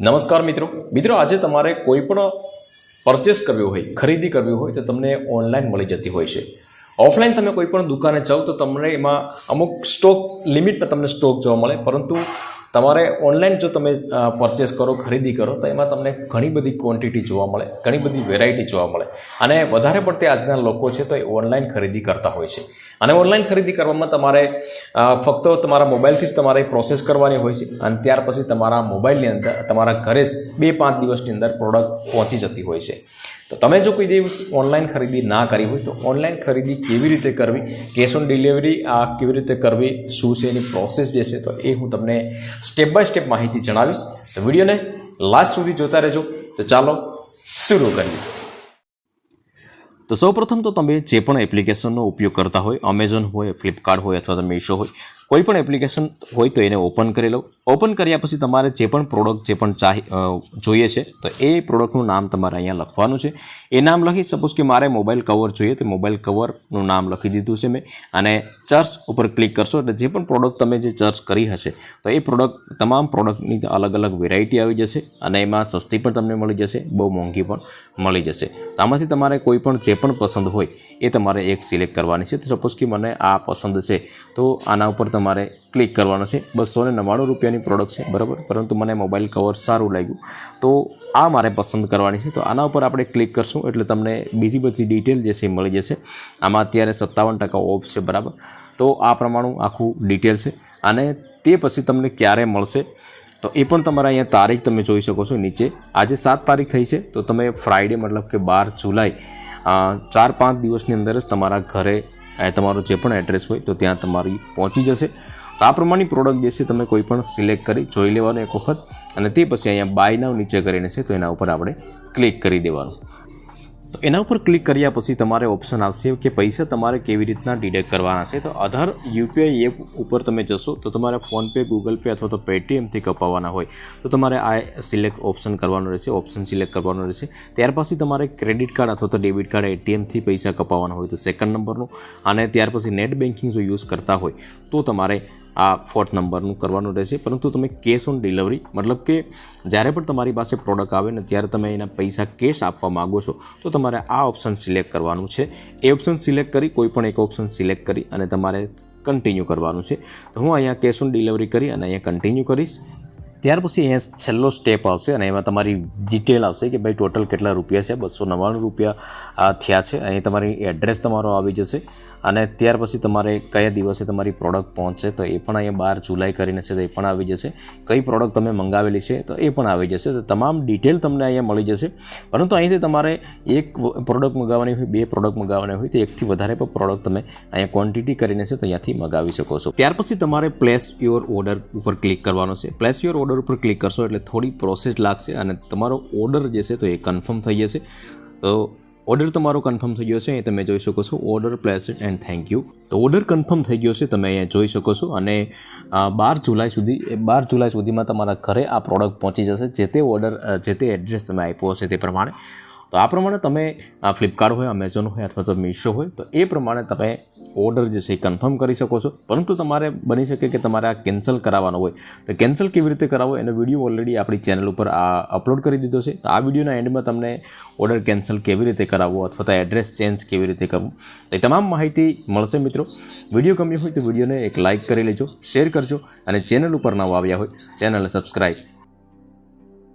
નમસ્કાર મિત્રો. મિત્રો, આજે તમારે કોઈ પણ પરચેસ કરવી હોય, ખરીદી કરવી હોય, તો તમને ઓનલાઈન મળી જતી હોય છે. ઓફલાઈન તમે કોઈ પણ દુકાને જાઓ તો તમને એમાં અમુક સ્ટોક લિમિટમાં તમને સ્ટોક જોવા મળે. પરંતુ તમારે ઓનલાઈન જો તમે પરચેસ કરો, ખરીદી કરો, તો એમાં તમને ઘણી બધી ક્વોન્ટિટી જોવા મળે, ઘણી બધી વેરાયટી જોવા મળે. અને વધારે પડતે આજના લોકો છે તો એ ઓનલાઈન ખરીદી કરતા હોય છે. અને ઓનલાઈન ખરીદી કરવામાં તમારે ફક્ત તમારા મોબાઈલથી જ તમારે પ્રોસેસ કરવાની હોય છે. અને ત્યાર પછી તમારા મોબાઈલની અંદર, તમારા ઘરે જ બે પાંચ દિવસની અંદર પ્રોડક્ટ પહોંચી જતી હોય છે. તો તમે જો કોઈ દિવસ ઓનલાઈન ખરીદી ના કરી હોય તો ઓનલાઈન ખરીદી કેવી રીતે કરવી? કેશ ઓન ડિલિવરી આ કેવી રીતે કરવી? શું છે એની પ્રોસેસ જે છે તો એ હું તમને સ્ટેપ બાય સ્ટેપ માહિતી જણાવીશ. તો વિડીયોને લાસ્ટ સુધી જોતા રહેજો. તો ચાલો શરૂ કરીએ. તો સૌપ્રથમ તો તમે જે પણ એપ્લિકેશનનો ઉપયોગ કરતા હોય અમેઝોન હોય ફ્લિપકાર્ટ હોય અથવા તો મીશો હોય કોઈ પણ એપ્લિકેશન હોય તો એને ઓપન કરી લઉં ઓપન કર્યા પછી તમારે જે પણ પ્રોડક્ટ જે પણ ચાહી જોઈએ છે, તો એ પ્રોડક્ટનું નામ તમારે અહીંયા લખવાનું છે. એ નામ લખી સપોઝ કે મારે મોબાઈલ કવર જોઈએ, તો મોબાઈલ કવરનું નામ લખી દીધું છે મેં. અને ચર્ચ ઉપર ક્લિક કરશો, એટલે જે પણ પ્રોડક્ટ તમે જે ચર્ચ કરી હશે, તો એ પ્રોડક્ટ તમામ પ્રોડક્ટની અલગ અલગ વેરાયટી આવી જશે અને એમાં સસ્તી પણ તમને મળી જશે, બહુ મોંઘી પણ મળી જશે. આમાંથી તમારે કોઈ પણ જે પણ પસંદ હોય, એ તમારે એક સિલેક્ટ કરવાની છે. તો સપોઝ કે મને આ પસંદ છે, તો આના ઉપર તમારે ક્લિક કરવાનો છે. બસો ને નવ્વાણું રૂપિયાની પ્રોડક્ટ છે, બરાબર? પરંતુ મને મોબાઈલ કવર સારું લાગ્યું. તો આ મારે પસંદ કરવાની છે. તો આના ઉપર આપણે ક્લિક કરશું એટલે તમને બીજી બધી ડિટેલ જે છે મળી જશે. આમાં અત્યારે સત્તાવન ટકા ઓફ છે, બરાબર? તો આ પ્રમાણું આખું ડિટેલ છે. અને તે પછી તમને ક્યારે મળશે? તો એ પણ તમારા અહીંયા તારીખ તમે જોઈ શકો છો નીચે. આજે સાત તારીખ થઈ છે. તો તમે ફ્રાઈડે મતલબ કે બાર જુલાઈ ચાર પાંચ દિવસની અંદર જ તમારા ઘરે તમારું જે પણ એડ્રેસ હોય તો ત્યાં તમારી પહોંચી જશે. તો આ પ્રમાણેની પ્રોડક્ટ જે છે તમે કોઈ પણ સિલેક્ટ કરી જોઈ લેવાનું એક વખત અને તે પછી અહીંયા બાય નાવ નીચે કરીને છે તો એના ઉપર આપણે ક્લિક કરી દેવાનું. એના ઉપર ક્લિક કર્યા પછી તમારે ઓપ્શન આવશે કે પૈસા તમારે કેવી રીતના ડિડક્ટ કરવાના છે. તો આધાર યુપીઆઈ એપ ઉપર તમે જશો તો તમારે ફોનપે, ગૂગલ પે અથવા તો પેટીએમથી કપાવવાના હોય. તો તમારે આ સિલેક્ટ ઓપ્શન કરવાનું રહેશે ઓપ્શન સિલેક્ટ કરવાનું રહેશે. ત્યાર પછી તમારે ક્રેડિટ કાર્ડ અથવા તો ડેબિટ કાર્ડ એટીએમથી પૈસા કપાવવાના હોય તો સેકન્ડ નંબરનું અને ત્યાર પછી નેટ બેન્કિંગ જો યુઝ કરતા હોય તો તમારે આ ફોર્થ નંબરનું કરવાનું રહેશે. પરંતુ તમે કેશ ઓન ડિલિવરી મતલબ કે જ્યારે પણ તમારી પાસે પ્રોડક્ટ આવે ને ત્યારે તમે એના પૈસા કેશ આપવા માગો છો, તો તમારે આ ઓપ્શન સિલેક્ટ કરવાનું છે. એ ઓપ્શન સિલેક્ટ કરી કોઈપણ એક ઓપ્શન સિલેક્ટ કરી અને તમારે કન્ટિન્યુ કરવાનું છે. તો હું અહીંયા કેશ ઓન ડિલિવરી કરી અને અહીંયા કન્ટિન્યુ કરીશ. ત્યાર પછી અહીંયા છેલ્લો સ્ટેપ આવશે અને એમાં તમારી ડિટેલ આવશે કે ભાઈ ટોટલ કેટલા રૂપિયા છે, બસો નવ્વાણું રૂપિયા થયા છે. અહીં તમારી એડ્રેસ તમારો આવી જશે અને ત્યાર પછી તમારે કયા દિવસે તમારી પ્રોડક્ટ પહોંચશે તો એ પણ અહીંયા બાર જુલાઈ કરીને છે તો એ પણ આવી જશે. કઈ પ્રોડક્ટ તમે મંગાવેલી છે તો એ પણ આવી જશે. તો તમામ ડિટેલ તમને અહીંયા મળી જશે. પરંતુ અહીંથી તમારે એક પ્રોડક્ટ મંગાવવાની હોય, બે પ્રોડક્ટ મંગાવવાની હોય તો એકથી વધારે પણ પ્રોડક્ટ તમે અહીંયા ક્વોન્ટિટી કરીને છે તો અહીંયાથી મંગાવી શકો છો. ત્યાર પછી તમારે પ્લેસ યોર ઓર્ડર ઉપર ક્લિક કરવાનો છે. પ્લેસ યોર ઓર્ડર ઉપર ક્લિક કરશો એટલે થોડી પ્રોસેસ લાગશે અને તમારો ઓર્ડર જે છે તો એ કન્ફર્મ થઈ જશે. તો ઓર્ડર તમારો કન્ફર્મ થઈ ગયો છે એ તમે જોઈ શકો છો order placed and thank you તો ઓર્ડર કન્ફર્મ થઈ ગયો છે, તમે અહીંયા જોઈ શકો છો અને બાર જુલાઈ સુધી, એ બાર જુલાઈ સુધીમાં તમારા ઘરે આ પ્રોડક્ટ પહોંચી જશે, જે તે ઓર્ડર જે તે એડ્રેસ તમે આપ્યો હશે તે પ્રમાણે. તો આ પ્રમાણે તમે ફ્લિપકાર્ટ હોય અમેઝોન હોય અથવા તો મીશો હોય, તો એ પ્રમાણે તમે ઓર્ડર જે છે એ કન્ફર્મ કરી શકો છો. પરંતુ તમારે બની શકે કે તમારે આ કેન્સલ કરાવવાનો હોય. તો કેન્સલ કેવી રીતે કરાવો એનો વીડિયો ઓલરેડી આપણી ચેનલ ઉપર આ અપલોડ કરી દીધો છે. તો આ વિડીયોના એન્ડમાં તમને ઓર્ડર કેન્સલ કેવી રીતે કરાવવો અથવા તો એડ્રેસ ચેન્જ કેવી રીતે કરવું. તો એ તમામ માહિતી મળશે મિત્રો. વીડિયો ગમ્યો હોય તો વિડીયોને એક લાઇક કરી લેજો શેર કરજો અને ચેનલ ઉપર નવો આવ્યા હોય, ચેનલને સબસ્ક્રાઈબ